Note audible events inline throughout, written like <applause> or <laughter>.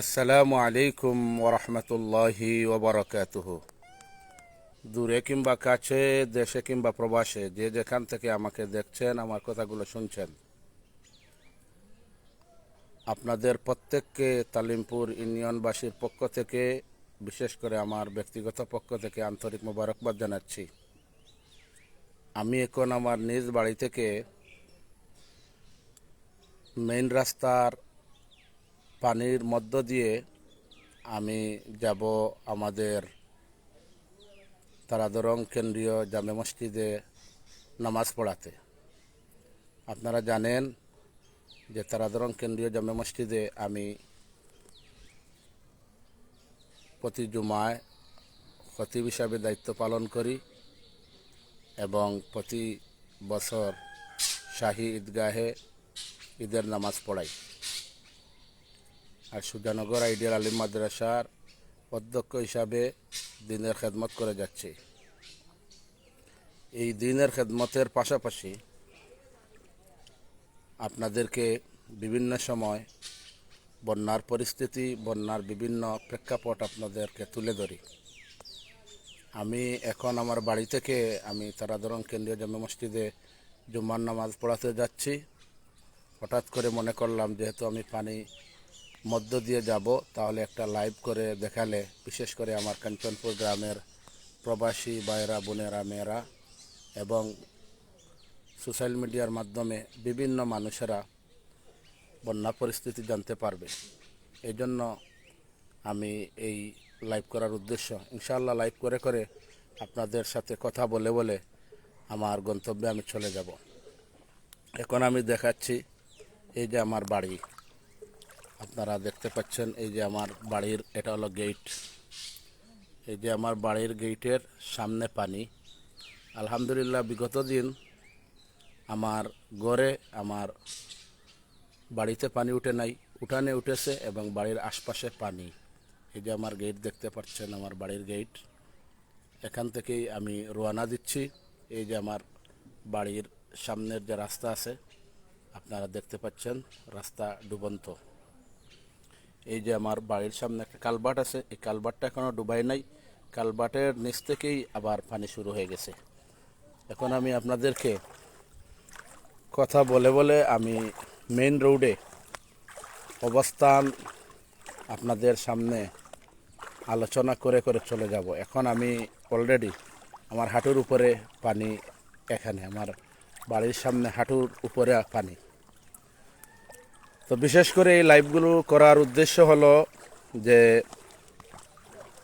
আসসালামু আলাইকুম ওরহমতুল্লাহি ওবরাকাতুহ। দূরে কিংবা কাছে, দেশে কিংবা প্রবাসে, যে যেখান থেকে আমাকে দেখছেন, আমার কথাগুলো শুনছেন। আপনাদের প্রত্যেককে তালিমপুর ইউনিয়নবাসীর পক্ষ থেকে, বিশেষ করে আমার ব্যক্তিগত পক্ষ থেকে আন্তরিক মোবারকবাদ জানাচ্ছি। আমি এখন আমার নিজ বাড়ি থেকে মেইন রাস্তার পানির মধ্য দিয়ে আমি যাব আমাদের তারাদরং কেন্দ্রীয় জামে মসজিদে নামাজ পড়াতে। আপনারা জানেন যে তারাদরং কেন্দ্রীয় জামে মসজিদে আমি প্রতি জুমায় খতিব হিসাবে দায়িত্ব পালন করি এবং প্রতি বছর শাহী ঈদগাহে ঈদের নামাজ পড়াই। আর সুজানগর আইডিয়াল আলিম মাদ্রাসার অধ্যক্ষ হিসাবে দিনের খেদমত করে যাচ্ছি। এই দিনের খেদমতের পাশাপাশি আপনাদেরকে বিভিন্ন সময় বন্যার পরিস্থিতি, বন্যার বিভিন্ন প্রেক্ষাপট আপনাদেরকে তুলে ধরি। আমি এখন আমার বাড়ি থেকে আমি তারাধরণ কেন্দ্রীয় জামে মসজিদে জুম্মার নামাজ পড়াতে যাচ্ছি। হঠাৎ করে মনে করলাম, যেহেতু আমি পানি মধ্য দিয়ে যাব, তাহলে একটা লাইভ করে দেখালে, বিশেষ করে আমার কাঞ্চনপুর গ্রামের প্রবাসী বাইরা বোনেরা, মেয়েরা এবং সোশ্যাল মিডিয়ার মাধ্যমে বিভিন্ন মানুষেরা বন্যা পরিস্থিতি জানতে পারবে। এই জন্য আমি এই লাইভ করার উদ্দেশ্য, ইনশাআল্লাহ লাইভ করে করে আপনাদের সাথে কথা বলে বলে আমার গন্তব্যে আমি চলে যাব। এখন আমি দেখাচ্ছি এই যে আমার বাড়ি। আপনারা দেখতে পাচ্ছেন এই যে আমার বাড়ির, এটা হলো গেট এই যে আমার বাড়ির গেটের সামনে পানি। আলহামদুলিল্লাহ, বিগত দিন আমার গড়ে আমার বাড়িতে পানি উঠে নাই। উঠানে উঠেছে এবং বাড়ির আশপাশে পানি। এই যে আমার গেট দেখতে পাচ্ছেন, আমার বাড়ির গেট এখান থেকেই আমি রোয়ানা দিচ্ছি। এই যে আমার বাড়ির সামনের যে রাস্তা আছে, আপনারা দেখতে পাচ্ছেন, রাস্তা ডুবন্ত। এই যে আমার বাড়ির সামনে একটা কালবাট আছে, এই কালবাটটা এখনও ডুবাই নাই। কালবাটের নিচ থেকেই আবার পানি শুরু হয়ে গেছে। এখন আমি আপনাদেরকে কথা বলে বলে আমি মেইন রোডে অবস্থান আপনাদের সামনে আলোচনা করে করে চলে যাব। এখন আমি অলরেডি আমার হাঁটুর উপরে পানি এখানে, আমার বাড়ির সামনে হাঁটুর উপরে পানি। তো বিশেষ করে এই লাইভগুলো করার উদ্দেশ্য হলো যে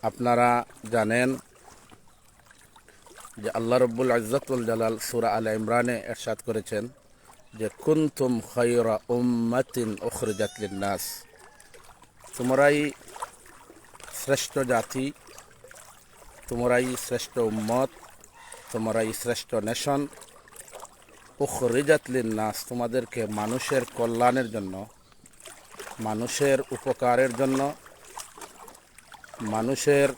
আপনারা জানেন যে আল্লাহ রব্বুল আজ্জাতুল জালাল সুরা আল ইমরানে এরশাদ করেছেন যে কুনতুম খৈরা উম্মাতিন উখরিজাত নাস তোমরাই শ্রেষ্ঠ জাতি, তোমরাই শ্রেষ্ঠ উম্মত, তোমরাই শ্রেষ্ঠ নেশন, উখরিজাত নাস তোমাদেরকে মানুষের কল্যাণের জন্য মানুষের উপকারের জন্য, মানুষের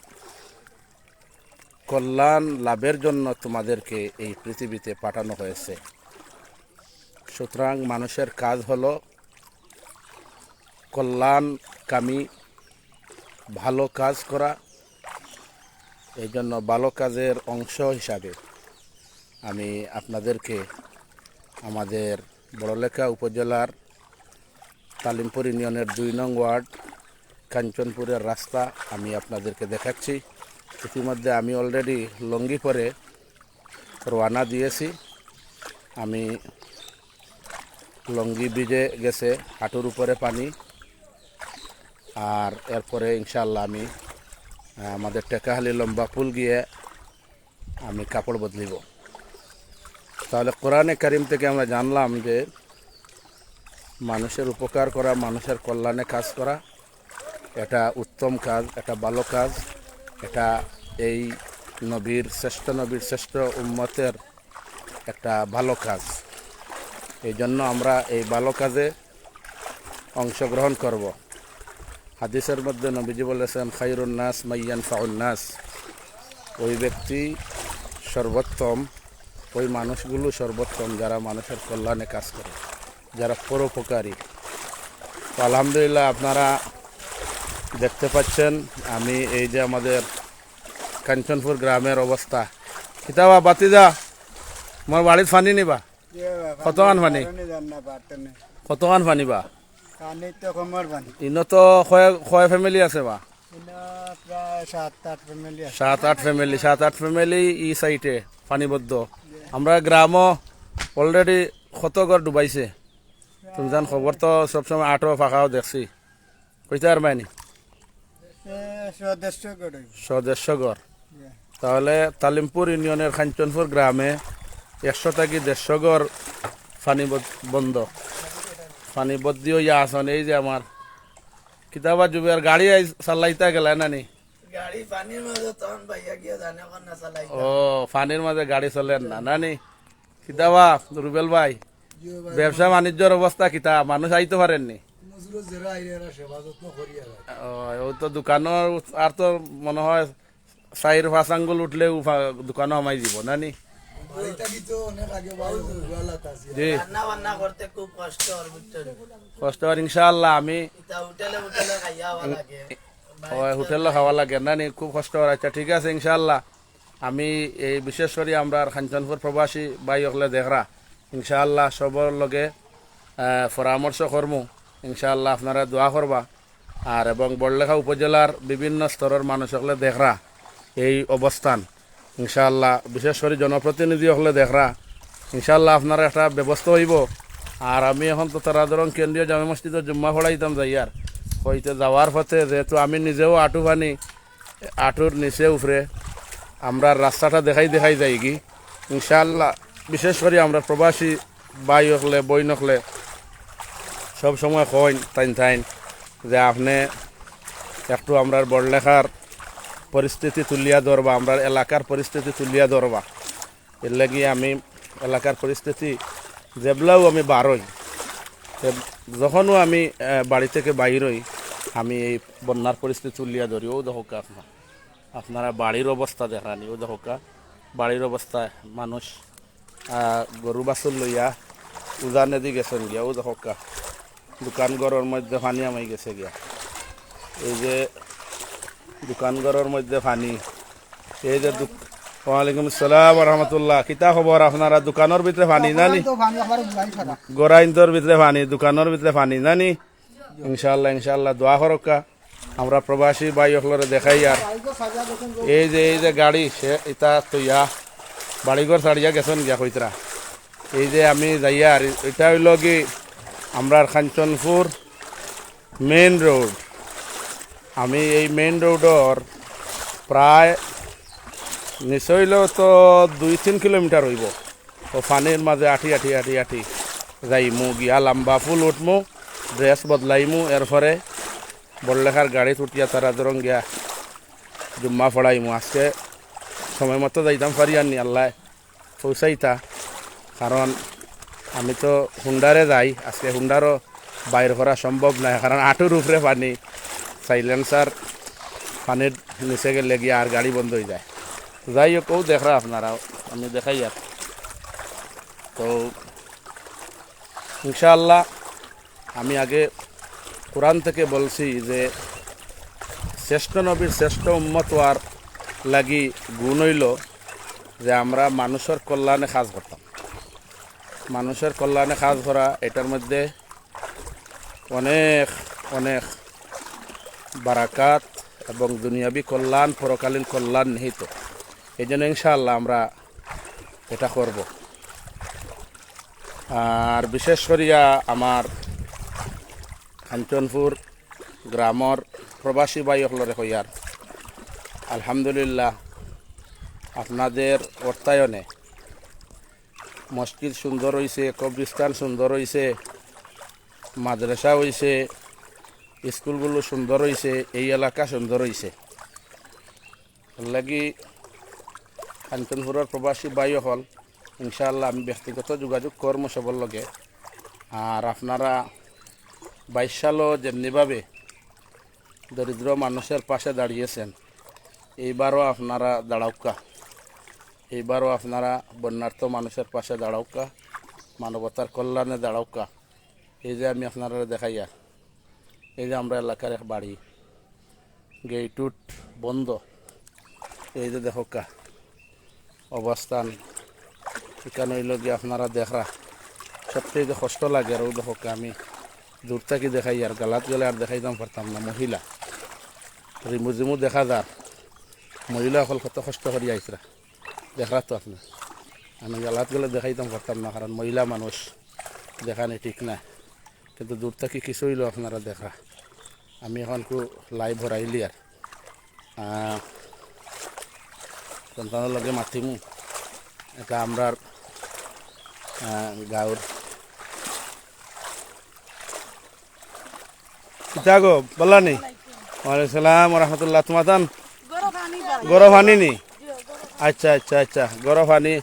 কল্যাণ লাভের জন্য তোমাদেরকে এই পৃথিবীতে পাঠানো হয়েছে। সুতরাং মানুষের কাজ হলো কল্যাণকামী, ভালো কাজ করা, এই জন্য ভালো কাজের অংশ হিসাবে আমি আপনাদেরকে আমাদের বড়লেখা উপজেলার তালিমপুর ইউনিয়নের দুই নং ওয়ার্ড, কাঞ্চনপুরের রাস্তা আমি আপনাদেরকে দেখাচ্ছি। ইতিমধ্যে আমি অলরেডি লঙ্গি পরে রওনা দিয়েছি। আমি লঙ্গি ব্রিজে গেছে হাঁটুর উপরে পানি। আর এরপরে ইনশাল্লাহ আমি আমাদের টেকাহালি লম্বা পুল গিয়ে আমি কাপড় বদলিব। তাহলে কোরআনে কারিম থেকে আমরা জানলাম যে মানুষের উপকার করা, মানুষের কল্যাণে কাজ করা, এটা উত্তম কাজ, এটা ভালো কাজ, এটা এই নবীর, শ্রেষ্ঠ নবীর, শ্রেষ্ঠ উম্মতের একটা ভালো কাজ। এই জন্য আমরা এই ভালো কাজে অংশগ্রহণ করব। হাদিসের মধ্যে নবীজি বলেছেন খাইরুন নাস মাইয়ান ফাউন নাস। ওই ব্যক্তি সর্বোত্তম, ওই মানুষগুলো সর্বোত্তম যারা মানুষের কল্যাণে কাজ করে। যারা পরোপকারী। তো আলহামদুলিল্লাহ আপনারা দেখতে পাচ্ছেন, আমি এই যে আমাদের কাঞ্চনপুর গ্রামের অবস্থা। কিতাবা বাতিজা, মোর বাড়িত ফানি নিবা? কতমান পানি? কতমান ফানি বা? ইনো কয় ফ্যামিলি আছে বা? সাত আট ফ্যামিলি, সাত আট ফ্যামিলি ই সাইটে পানিবদ্ধ আমরা গ্রামও অলরেডি কত ঘর ডুবাইছে। তুমি জান খবর তো সবসময় আটো ফাঁকাও দেখছি। কইতে আর মাইনি? সদস্য করে সদস্য ঘর তাহলে তালিমপুর ইউনিয়নের খাঞ্চনপুর গ্রামে একশো থাকি দেড়শো ঘর পানি বন্ধ। পানি বদ্দি হইয়া আসন এই যে আমার কিতাবা যুবের গাড়ি আই চালাইতা গেলা নানি? ও পানির মাঝে গাড়ি চলেন না। নানি কিতাবা রুবেল ভাই। ব্যবসা বাণিজ্যর অবস্থা কিতা মানুষ আইতে পারেননি? ও, ও তো দোকানের আর তো মনে হয় চাইর পাঁচ আঙ্গুল উঠলে দোকানে সমাই দিব কষ্ট কষ্ট আর ইনশাআল্লাহ আমি হোটেলে লাগে। ওই খাওয়া লাগে না নি? খুব কষ্ট হয়। আচ্ছা ঠিক আছে ইনশাআল্লাহ। আমি এই বিশেষ করে আমরা খাঞ্চনপুর প্রবাসী বাই হলে দেখরা ইনশাআল্লাহ সবর লগে পরামর্শ করমু। ইনশাআল্লাহ আপনারা দোয়া করবা। আর এবং বড়লেখা উপজেলার বিভিন্ন স্তরের মানুষ হলে দেখরা এই অবস্থান। ইনশাআল্লাহ বিশেষ করে জনপ্রতিনিধি হলে দেখরা। ইনশাআল্লাহ আপনারা একটা ব্যবস্থা হইব। আর আমি এখন তো তারা ধরুন কেন্দ্রীয় জামে মসজিদে জুম্মা পড়াইতাম যাইয়ার হইতে যাওয়ার পথে যেহেতু আমি নিজেও আঁটু বানি আঁটুর নিচে উফরে, আমরা রাস্তাটা দেখাই দেখাই যাই কি। ইনশাআল্লাহ বিশেষ করে আমরা প্রবাসী বাই হকলে বই নকলে সব সময় কইন, তাইন তাইন, যে আপনি একটু আমরা বড়লেখার পরিস্থিতি তুলিয়া ধরবা আমরা এলাকার পরিস্থিতি তুলিয়া ধরবা। এর লাগি আমি এলাকার পরিস্থিতি যেবলাও আমি বারোই। যখনও আমি বাড়ি থেকে বাইর হই, আমি এই বন্যার পরিস্থিতি তুলিয়া ধরি। ও দেখো আপনার আপনারা বাড়ির অবস্থা দেখানি ও দেখো বাড়ির অবস্থায় মানুষ গরু বাছুর লইয়া উজানে দি গেছেন গিয়া, ও দেখো দোকান ঘরের মধ্যে পানি আমাই গেছে গিয়া। এই যে দোকান ঘরের মধ্যে পানি। এই যে ওয়ালাইকুম আসসালাম রহমতুল্লাহ কিতা খবর আপনারা দোকানের ভিতরে পানি নানি তো গোরাইন্দর ভিতরে পানি দোকানের ভিতরে পানি জানি ইনশাল্লাহ ইনশাল্লাহ দোয়া করকা আমরা প্রবাসী ভাই দেখাই আর। এই যে এই যে গাড়ি, সে ইতা তৈয়া। বাড়িঘর ছাড়িয়া গেছেন গিয়া কইতরা এই যে আমি যাইয়া আর এটা হইল কি আমরা কাঞ্চনপুর মেইন রোড আমি এই মেইন রোডর প্রায় নিশ্চয় হইলেও তো দুই তিন কিলোমিটার হইব। তো পানির মাঝে আঠি আঠি আঠি আঠি যাইমু, গিয়া লম্বা ফুল উঠমু ড্রেস বদলাইমু এরপরে বড়লেখার গাড়িত উঠিয়া তারা ধরং গিয়া জুম্মা ফড়াইমু আজকে সময় মতো যাইতাম পারি আর নি, আল্লাহ পৌঁছাইতা। কারণ আমি তো হুন্ডারে যাই, আজকে হুন্ডারও বাইর করা সম্ভব নয় কারণ আঁটুর উপরে পানি সাইলেন্সার পানির নিচে গেলে গিয়া আর গাড়ি বন্ধ হয়ে যায়। যাই হোক ও দেখরা আপনারা আমি দেখাই আর তো ইনশাআল্লাহ আমি আগে কোরআন থেকে বলছি যে শ্রেষ্ঠ নবীর শ্রেষ্ঠ উম্মত হওয়ার লাগি গুণ হইল যে আমরা মানুষের কল্যাণে কাজ করতাম। মানুষের কল্যাণে কাজ করা, এটার মধ্যে অনেক অনেক বারাকাত এবং দুনিয়াবি কল্যাণ, পরকালীন কল্যাণ নিহিত। এই জন্য ইনশাআল্লাহ আমরা এটা করব। আর বিশেষ করিয়া আমার কাঞ্চনপুর গ্রামর প্রবাসী বাই হলরে হইয়ার। আলহামদুলিল্লাহ, আপনাদের অর্থায়নে মসজিদ সুন্দর হয়েছে কবরিস্তান সুন্দর হয়েছে মাদ্রাসা হয়েছে স্কুলগুলো সুন্দর হয়েছে এই এলাকা সুন্দর হয়েছে লাগি কাঞ্চনপুরের প্রবাসী বায়ু হল ইনশাআল্লাহ আমি ব্যক্তিগত যোগাযোগ কর্ম সবর লগে। আর আপনারা বাইশ সালও যেমনিভাবে দরিদ্র মানুষের পাশে দাঁড়িয়েছেন এইবারও আপনারা দাঁড়াউকা এইবারও আপনারা বন্যার্থ মানুষের পাশে দাঁড়াউকা মানবতার কল্যাণে দাঁড়াউকা এই যে আমি আপনারা দেখাইয়া, এই যে আমরা এলাকার এক বাড়ি গেট উট বন্ধ। এই যে দেখোকা অবস্থান। এখানে গিয়ে আপনারা দেখরা সবথেকে কষ্ট লাগে আর ও দেখো আমি দূর থেকে দেখাই, আর গালাত গেলে আর দেখাইতাম পারতাম না, মহিলা। রিমু জিমু দেখা যার। মহিলা সকল কত কষ্ট করি আইসরা দেখরা তো আপনি। আমি গালাত গেলে দেখাইতাম পারতাম না কারণ মহিলা মানুষ দেখানি ঠিক না কিন্তু দূর থেকে কিছু হইল আপনারা দেখা। আমি এখন কু লাইভ ভরাইলি আর সন্তানের লগে মাতিমু। এটা আমরার আহ, গাঁৱৰ। কিতা গো বললা নি ওয়ালাইকুম সালাম রহমতুল্লাহ। তোমার তান গরম পানি নি? আচ্ছা আচ্ছা আচ্ছা। গরম পানি।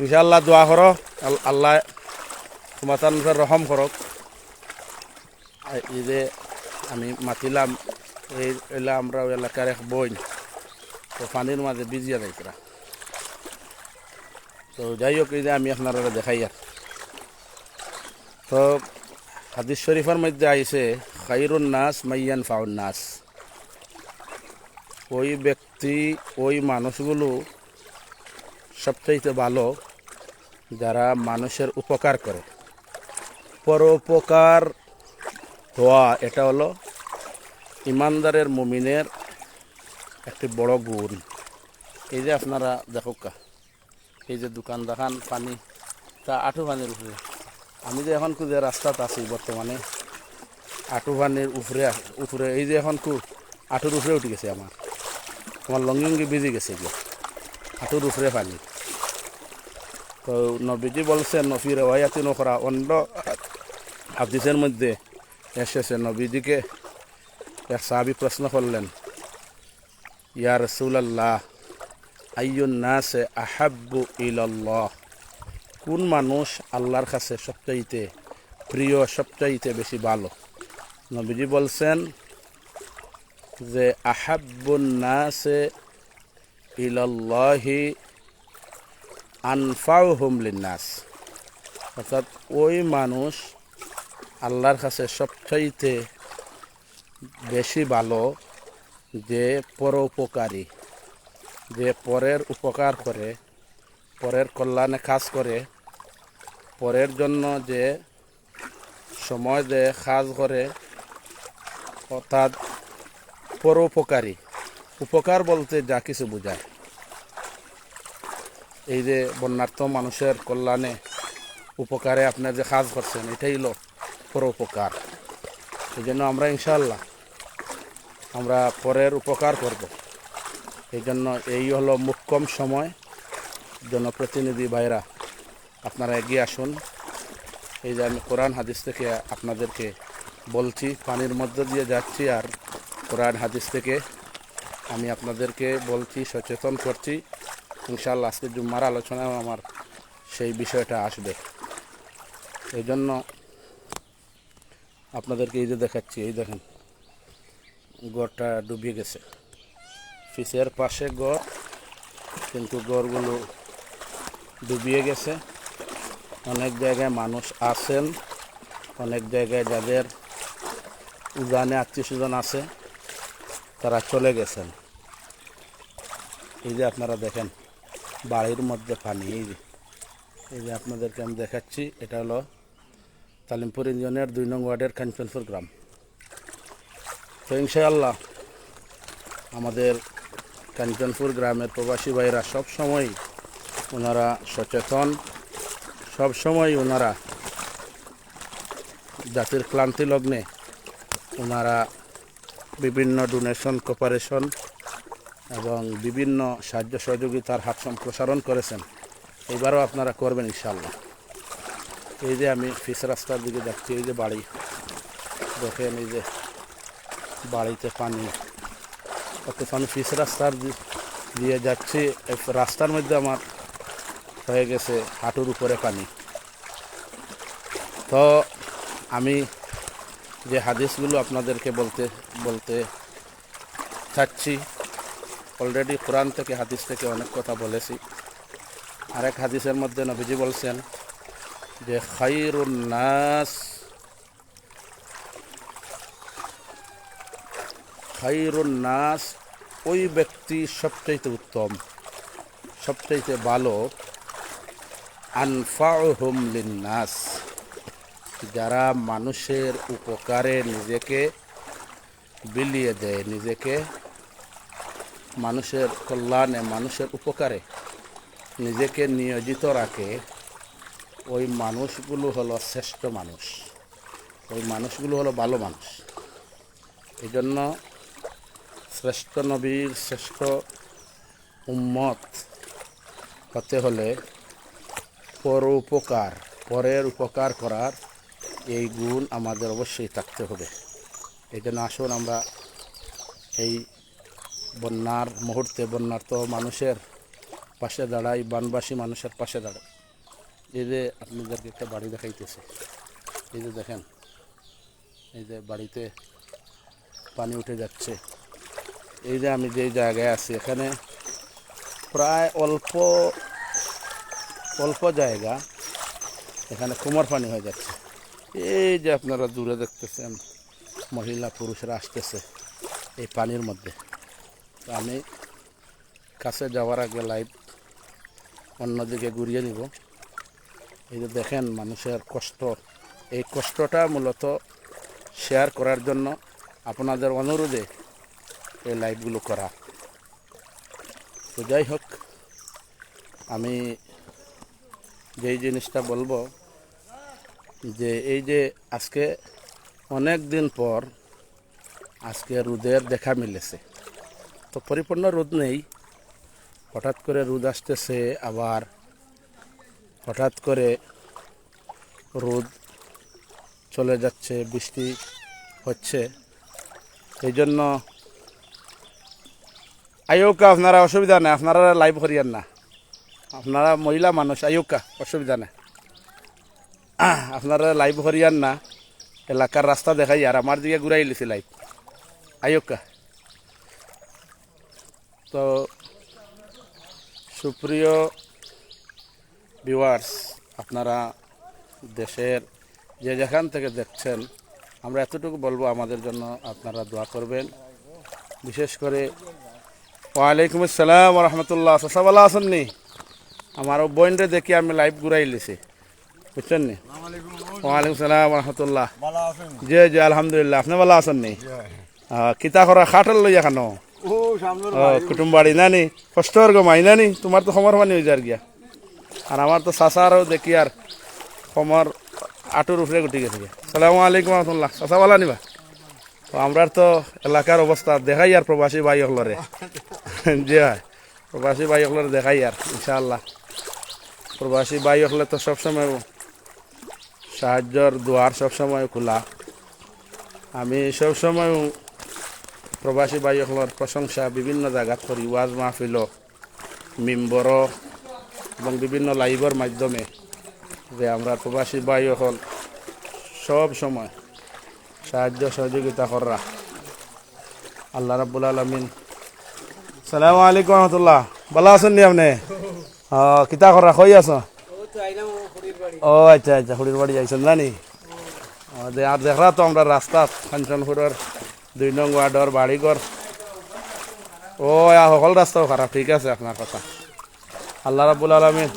ইনশাল্লাহ দোয়া করো। আল- আল্লাহ তোমার রহম করক। এই যে আমি মাতিলাম, এই এলা আমরা এলাকার এক বই তো পানির মাঝে বিজিয়া যাইতরা তো যাই হোক, এই যে আমি আপনারা দেখাই আর। তো হাদিস শরীফের মধ্যে আইছে, খাইরুন নাস মাইয়ান ফাউন নাস। ওই ব্যক্তি ওই মানুষগুলো সবচাইতে ভালো যারা মানুষের উপকার করে। পরোপকার হওয়া, এটা হলো ইমানদারের মুমিনের একটি বড় গুণ। এই যে আপনারা দেখো কা, এই যে দোকান দেখান, পানি, তা আঁঠু পানির উপরে। আমি যে এখন যে রাস্তাত আছি বর্তমানে, আঁঠু পানির উপরে উপরে, এই যে এখন কু, আঁঠুর উপরে উঠে গেছে আমার। আমার লঙ্গি উঙ্গি ভিজে গেছে গিয়ে। হাঁটুর উপরে পানি। তো নবীজি বলছেন, নফি রেওয়ায়াতি নকরা অন্য হাদিসের মধ্যে এসেছে, নবীজিকে এক সাহাবি প্রশ্ন করলেন, ইয়া রসুলাল্লাহ, আইয়ুন নাসে আহাব্বু ইলাল্লাহ? কোন মানুষ আল্লাহর কাছে সবচাইতে প্রিয়, সবচাইতে বেশি ভালো? নবীজি বলছেন যে আহাব্বুন নাসে ইলাল্লাহি আনফাউহুম লিন্নাস। অর্থাৎ ওই মানুষ আল্লাহর কাছে সবচাইতে বেশি ভালো, যে পরোপকারী, যে পরের উপকার করে, পরের কল্যাণে কাজ করে, পরের জন্য যে সময় দেয়, কাজ করে, অর্থাৎ পরোপকারী উপকার। বলতে যা কিছু বোঝায়। এই যে বন্যার্থ মানুষের কল্যাণে উপকারে আপনার যে কাজ করছেন, এটাই হলো পরোপকার এই জন্য আমরা ইনশাল্লাহ আমরা পরের উপকার করব। এই জন্য এই হলো মুখ্যম সময়। জনপ্রতিনিধি ভাইরা, আপনারা এগিয়ে আসুন। এই যে আমি কোরআন হাদিস থেকে আপনাদেরকে বলছি, পানির মধ্য দিয়ে যাচ্ছি আর কোরআন হাদিস থেকে আমি আপনাদেরকে বলছি, সচেতন করছি। ইনশাল্লাহ আজকে জুম্মার আলোচনায় আমার সেই বিষয়টা আসবে। এই জন্য আপনাদেরকে এই যে দেখাচ্ছি, এই দেখেন, গড়টা ডুবিয়ে গেছে। ফিসের পাশে গড়, কিন্তু গড়গুলো ডুবিয়ে গেছে। অনেক জায়গায় মানুষ আছেন, অনেক জায়গায় যাদের উজানে আত্মীয় স্বজন আছে। তারা চলে গেছেন। এই যে আপনারা দেখেন, বাড়ির মধ্যে পানি। এই যে এই যে আপনাদেরকে আমি দেখাচ্ছি, এটা হলো তালিমপুর ইউনিয়নের দুই নং ওয়ার্ডের কাঞ্চনপুর গ্রাম। তো ইনশাআল্লাহ আমাদের কাঞ্চনপুর গ্রামের প্রবাসী ভাইরা সব সময় ওনারা সচেতন, সব সময় ওনারা জাতির ক্লান্তি লগ্নে ওনারা বিভিন্ন ডোনেশন কোপারেশন এবং বিভিন্ন সাহায্য সহযোগিতার হাত সম্প্রসারণ করেছেন। এবারও আপনারা করবেন ইনশাল্লাহ এই যে আমি ফিস রাস্তার দিকে যাচ্ছি, এই যে বাড়ি। দেখেন এই যে বাড়িতে পানি। কত আমি ফিস রাস্তার দিয়ে যাচ্ছি রাস্তার মধ্যে আমার হয়ে গেছে হাঁটুর উপরে পানি। তো আমি যে হাদিসগুলো আপনাদেরকে বলতে বলতে চাচ্ছি। অলরেডি কোরআন থেকে, হাদিস থেকে অনেক কথা বলেছি। আরেক হাদিসের মধ্যে নবীজি বলছেন যে, খাইরুন নাস। খাইরুন নাস ওই ব্যক্তি সবচাইতে উত্তম, সবচাইতে ভালো। আনফা আনফাউহুম লিন্নাস যারা মানুষের উপকারে নিজেকে বিলিয়ে দেয়, নিজেকে মানুষের কল্যাণে, মানুষের উপকারে নিজেকে নিয়োজিত রাখে, ওই মানুষগুলো হলো শ্রেষ্ঠ মানুষ। ওই মানুষগুলো হলো ভালো মানুষ। এই জন্য শ্রেষ্ঠ নবীর শ্রেষ্ঠ উম্মত হতে হলে পর উপকার পরের উপকার করার এই গুণ আমাদের অবশ্যই থাকতে হবে। এই জন্য আসুন আমরা এই বন্যার মুহূর্তে বন্যার তো মানুষের পাশে দাঁড়াই, বানবাসী মানুষের পাশে দাঁড়াই। এই যে আপনাদেরকে একটা বাড়ি দেখাইতেছে। এই যে দেখেন, এই যে বাড়িতে পানি উঠে যাচ্ছে। এই যে আমি যে জায়গায় আছি, এখানে প্রায় অল্প অল্প জায়গা, এখানে কুমার পানি হয়ে যাচ্ছে। এই যে আপনারা দূরে দেখতেছেন, মহিলা, পুরুষরা আসতেছে এই পানির মধ্যে। তো আমি কাছে যাওয়ার আগে লাইভ অন্যদিকে ঘুরিয়ে নিব। এই যে দেখেন মানুষের কষ্ট। এই কষ্টটা মূলত শেয়ার করার জন্য আপনাদের অনুরোধে এই লাইভগুলো করা। তো যাই হোক, আমি যেই জিনিসটা বলব যে এই যে আজকে অনেক দিন পর আজকে রোদের দেখা মিলেছে। তো পরিপূর্ণ রোদ নেই। হঠাৎ করে রোদ আসতেছে, আবার হঠাৎ করে রোদ চলে যাচ্ছে, বৃষ্টি হচ্ছে। এই জন্য আয়োকা আপনারা অসুবিধা নেই। আপনারা লাইভ করিয়েন না। আপনারা মহিলা মানুষ আয়োকা অসুবিধা নেই। আপনারা লাইভ করিয়ান না। এলাকার রাস্তা দেখাই, আর আমার দিকে ঘুরাই লিছি লাইভ আয়োকা তো, সুপ্রিয় ভিউয়ার্স আপনারা দেশের যে যেখান থেকে দেখছেন, আমরা এতটুকু বলব আমাদের জন্য আপনারা দোয়া করবেন। বিশেষ করে, ওয়ালাইকুম আসসালাম রহমতুল্লাহ। সসাবালা আসেননি আমার বোনরে দেখি আমি লাইভ ঘুরাই লিছি। বুঝছেন নি? ওয়ালাইকুম সালাম রহমতুল্লাহ জি জি আলহামদুলিল্লাহ। আপনি ভালো আছেন নি? কিতা করা খাটাল লইয়া ও কুটুম বাড়ি নানি কষ্টর গো মাই নানি তোমার তো সমর পানি হয়ে যার গিয়া। আর আমার তো চাচারও দেখি আর সমর আটুর উপরে গুটি গেছে। সালামু আলাইকুম রহমতুল্লাহ চাচা ভালো নিবা তো আমরা তো এলাকার অবস্থা দেখাই আর প্রবাসী ভাই হলরে। <laughs> জি হয় প্রবাসী ভাই হলরে দেখাই আর ইনশাআল্লাহ। প্রবাসী ভাই হলে তো সবসময় সাহায্যর দুয়ার সবসময় খোলা। আমি সবসময় প্রবাসী ভাইসকলৰ প্ৰশংসা বিভিন্ন জাগাত কৰি ৱাজ মাহফিল মিম্বৰ এবং বিভিন্ন লাইভৰ মাধ্যমে যে আমরা প্রবাসী ভাইসকল সব সময় সাহায্য সহযোগিতা করা আল্লাহ রাব্বুল আলমিন। সালামু আলাইকুম রহমতুল্লাহ। ভালো আছেন নি আপনি? কিতা করা কই আছো। ও আচ্ছা আচ্ছা খুড়ির বাড়ি যাইছেন জানি আর দেখরা তো আমরা রাস্তাত কাঞ্চনপুরের দুই নং ওয়ার্ডর বাড়িঘর। ও সকল রাস্তাও খারাপ ঠিক আছে আপনার কথা। আল্লাহ রাবুল আলমিন।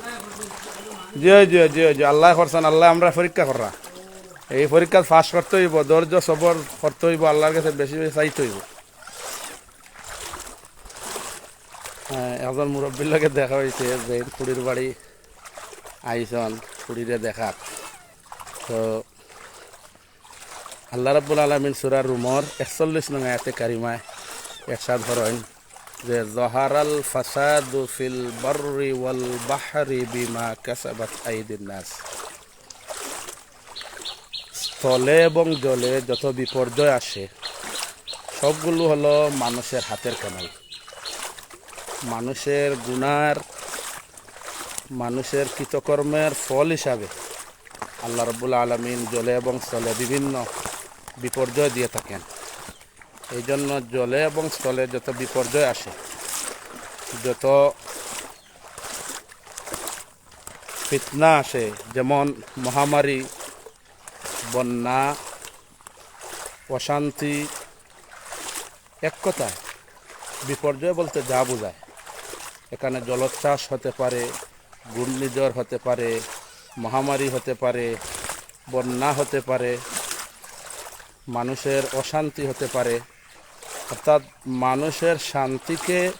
জি জি জি জি আল্লাহ করছেন আল্লাহ আমরা পরীক্ষা করা এই পরীক্ষা ফাঁস করতে হইব ধৈর্য সবর করতে হইব আল্লাহর কাছে বেশি বেশি চাইতে হইব। হ্যাঁ, একজন মুরব্বীর লগে দেখা হয়েছে যে খুড়ির বাড়ি আইসন। খুড়িরে দেখাত তো আল্লাহ রাব্বুল আলমিন সুরার রুমর একচল্লিশ নং আয়াতে কারিমায় একসাদ হরইন যে, জহারাল ফাসাদু ফিল বাররি ওয়াল বাহরি বিমা কাসাবাত আইদিন নাস। স্থলে এবং জলে যত বিপর্যয় আসে, সবগুলো হলো মানুষের হাতের কামাই মানুষের গুনার মানুষের কৃতকর্মের ফল হিসাবে আল্লাহ রব্বুল আলমিন জলে এবং স্থলে বিভিন্ন বিপর্যয় দিয়ে থাকেন। এই জন্য জলে এবং স্থলে যত বিপর্যয় আসে, যত ফিতনা আসে, যেমন মহামারী, বন্যা, অশান্তি, এক কথায় বিপর্যয় বলতে যা বোঝায়। এখানে জলোচ্ছ্বাস হতে পারে ঘূর্ণিঝড় হতে পারে, মহামারী হতে পারে, বন্যা হতে পারে, মানুষের অশান্তি হতে পারে। অর্থাৎ মানুষের শান্তিকে